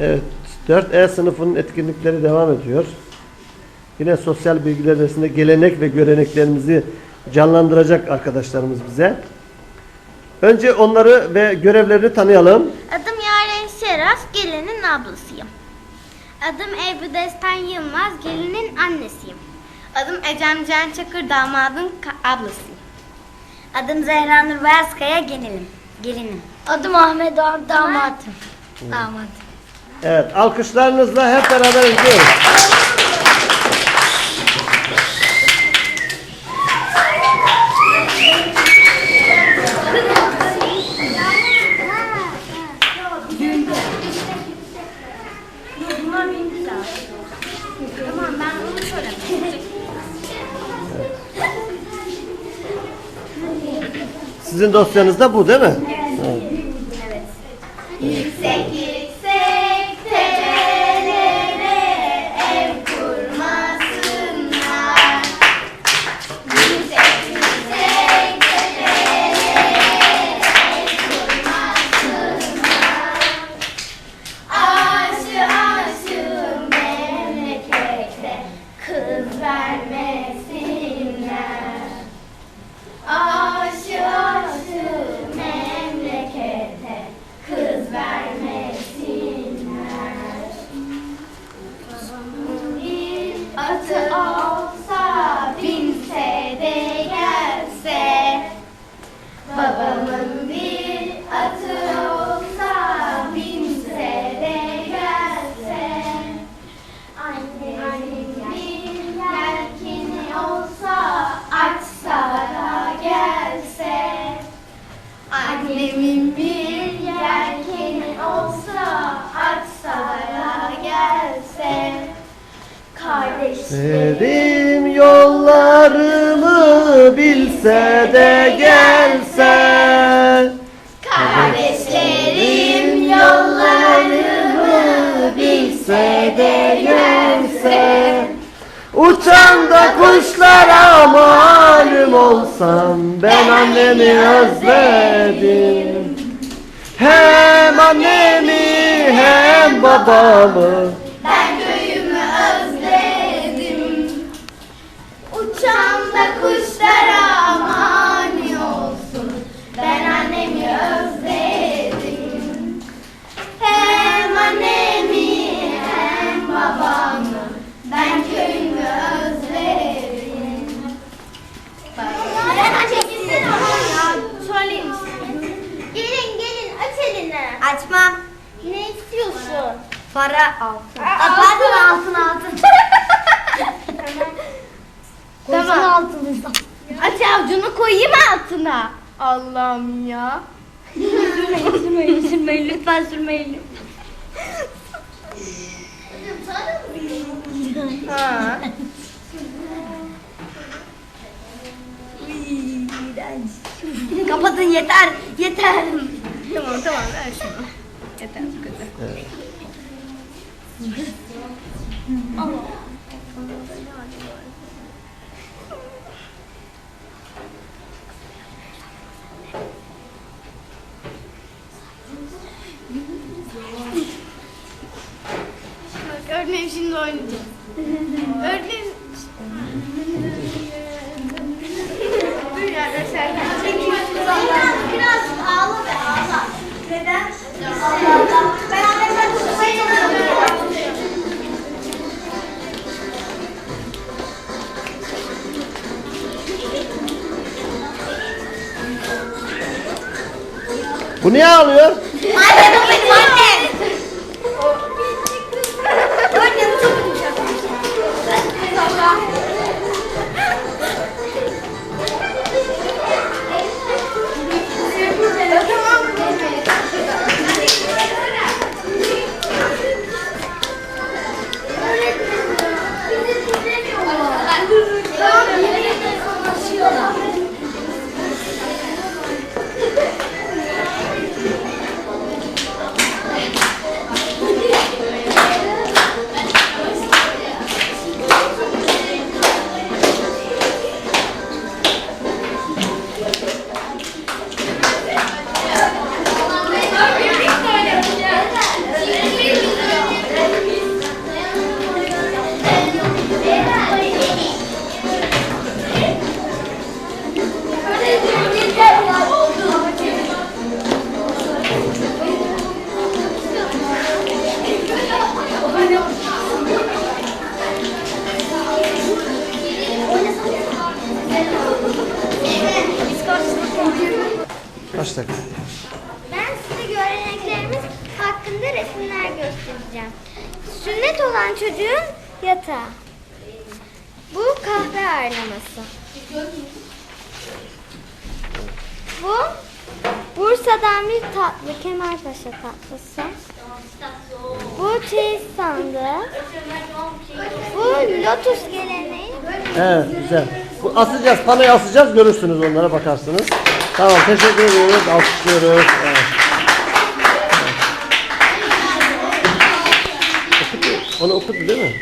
Evet, 4E sınıfının etkinlikleri devam ediyor. Yine sosyal bilgiler dersinde gelenek ve göreneklerimizi canlandıracak arkadaşlarımız bize. Önce onları ve görevlerini tanıyalım. Adım Yaren Şeraf, gelinin ablasıyım. Adım Ebru Destan Yılmaz, gelinin annesiyim. Adım Ecem Can Çakır, damadın ablasıyım. Adım Zehra Nur Beyazkaya gelinim. Gelinim. Adım Ahmet Doğan, damatım. Damat. Evet, alkışlarınızla hep beraber izliyoruz. Sizin dosyanızda bu değil mi? Yüksek Verim yollarımı bilse de gelse. Kardeşlerim yollarımı bilse de gelse. Uçan da kuşlara malum olsam Ben annemi özledim. Hem annemi hem babamı Uçan da kuşlara mani olsun Ben annemi özledim. Hem annemi hem babamı. Ben köyümü özledim. Ben çekilsin ama ya. Söyleyeyim Gelin gelin. Aç elini. Açmam. Ne istiyorsun? Para altın. Aa, pardon altın altın. Tamam. altın. Aç avucunu koyayım altına. Allah'ım ya. sürmeyin sürmeyin lütfen sürmeyin. Ha. Kapatın yeter yeter. Tamam tamam ver şunu. Yeter bu kadar. Bak öğretmenim şimdi oynayacağız. öğretmenim. Dur ya arkadaşlar. Biraz, biraz ağla be ağla. Neden? Ben annemden tutmayı Bu niye ağlıyor? Anne bu benim. Annem başladık. Ben size göreneklerimiz hakkında resimler göstereceğim. Sünnet olan çocuğun yatağı. Bu kahve aynaması. Bu Bursa'dan bir tatlı, Kemalpaşa tatlısı. Bu çeyiz sandığı. Bu lotus geleneği. Evet güzel. Bu asacağız, panayı asacağız görürsünüz onlara bakarsınız. Tamam teşekkür ediyoruz. Alkışlıyoruz. Evet. Evet. Okudu. Onu okudu değil mi?